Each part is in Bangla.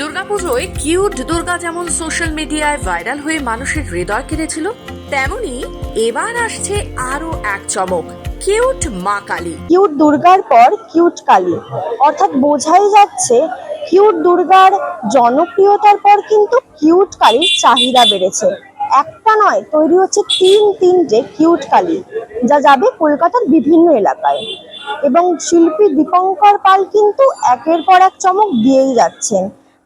দুর্গাপুজোয় কিউট দুর্গা যেমন সোশ্যাল মিডিয়ায় ভাইরাল হয়ে মানুষের হৃদয় কেড়েছিল, তেমনি এবার আসছে আরও এক চমক, কিউট মা কালী। কিউট দুর্গার পর কিউট কালী। অর্থাৎ বোঝাই যাচ্ছে কিউট দুর্গার জনপ্রিয়তার পর কিন্তু কিউট কালীর চাহিদা বেড়েছে। একটা নয়, তৈরি হচ্ছে তিন তিনটে কিউট কালী, যা যাবে কলকাতার বিভিন্ন এলাকায়। এবং শিল্পী দীপঙ্কর পাল কিন্তু একের পর এক চমক দিয়েই যাচ্ছেন।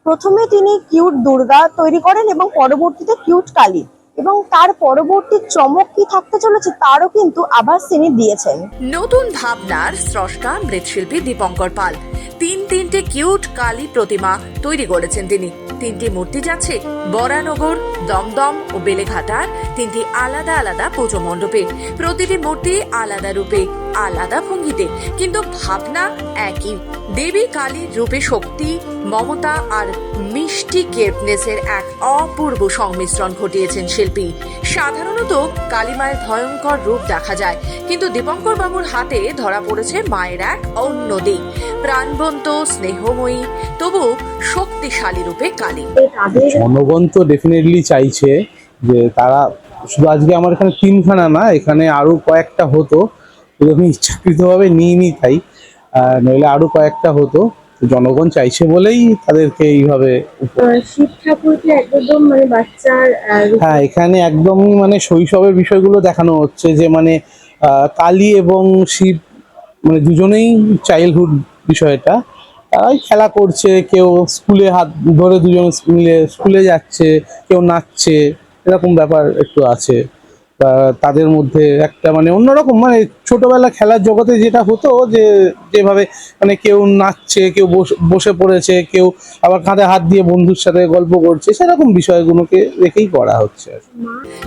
প্রথমে তিনি কিউট দুর্গা তৈরি করেন এবং পরবর্তীতে কিউট কালী। এবং তার পরবর্তী চমক কি থাকতে চলেছে তারও কিন্তু আভাস তিনি দিয়েছেন। নতুন ভাবনার স্রষ্টা মৃৎশিল্পী দীপঙ্কর পাল। তিন তিনটে কিউট কালী প্রতিমা তৈরি করেছেন তিনি। তিনটি মূর্তি যাচ্ছে বরানগর, দমদম ও বেলেঘাটার তিনটি আলাদা আলাদা পুজো মণ্ডপে। প্রতিটি মূর্তি আলাদা রূপে আলাদা ভঙ্গিতে, কিন্তু ভাবনা একই। দেবী কালীর রূপে শক্তি, মমতা আর মিষ্টি কেপনেসের এক অপূর্ব সংমিশ্রণ ঘটিয়েছেন শিল্পী। সাধারণত কালীমায়ের ভয়ঙ্কর রূপ দেখা যায়, কিন্তু দীপঙ্কর বাবুর হাতে ধরা পড়েছে মায়ের এক অন্য দিক। প্রাণবন্ত, স্নেহময়ী, তবু শক্তিশালী রূপে কালী। জনগণ তো ডেফিনেটলি চাইছে যে তারা, শুধু আজকে আমার এখানে তিনখানা না, এখানে আরও কয়েকটা হতো। কিন্তু আমি ইচ্ছাকৃতভাবে নিইনি তাই নইলে আরও কয়েকটা হতো। জনগণ চাইছে বলেই তাদেরকে এইভাবে শিব ঠাকুরকে একদম মানে বাচ্চার হ্যাঁ এখানে একদমই মানে শৈশবের বিষয়গুলো দেখানো হচ্ছে যে মানে কালী এবং শিব মানে দুজনেই চাইল্ডহুড বিষয়টা। তারাই খেলা করছে কেউ স্কুলে হাত ধরে দুজন মিলে স্কুলে যাচ্ছে কেউ নাচছে এরকম ব্যাপার একটু আছে। তাদের মধ্যে একটা মানে অন্যরকম মানে ছোটবেলা খেলার জগতে যেটা হতো যে, যেভাবে মানে কেউ নাচছে, কেউ বস- পড়েছে, কেউ আবার কাঁধে হাত দিয়ে বন্ধুর সাথে গল্প করছে, সেরকম বিষয়গুলোকে রেখেই করা হচ্ছে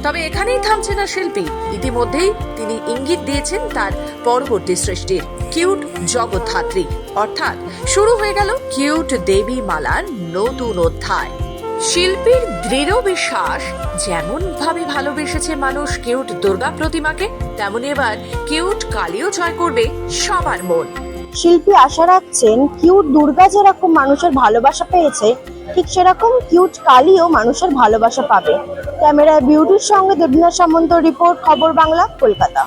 তবে এখানেই থামছে না শিল্পী। ইতিমধ্যেই তিনি ইঙ্গিত দিয়েছেন তার পরবর্তী সৃষ্টির কিউট জগৎধাত্রী অর্থাৎ শুরু হয়ে গেল কিউট দেবী মালার নতুন অধ্যায়। শিল্পীর দৃঢ় বিশ্বাস, যেমন ভাবে ভালোবেসেছে মানুষ কিউট দুর্গা প্রতিমাকে, তেমন এবার কিউট কালীও জয় করবে সবার মন। শিল্পী আশা রাখছেন কিউট দুর্গা যেরকম মানুষের ভালোবাসা পেয়েছে, ঠিক সেরকম কিউট কালীও মানুষের ভালোবাসা পাবে। ক্যামেরায় বিউটির সঙ্গে দেবনাথ সামন্ত রিপোর্ট, খবর বাংলা, কলকাতা।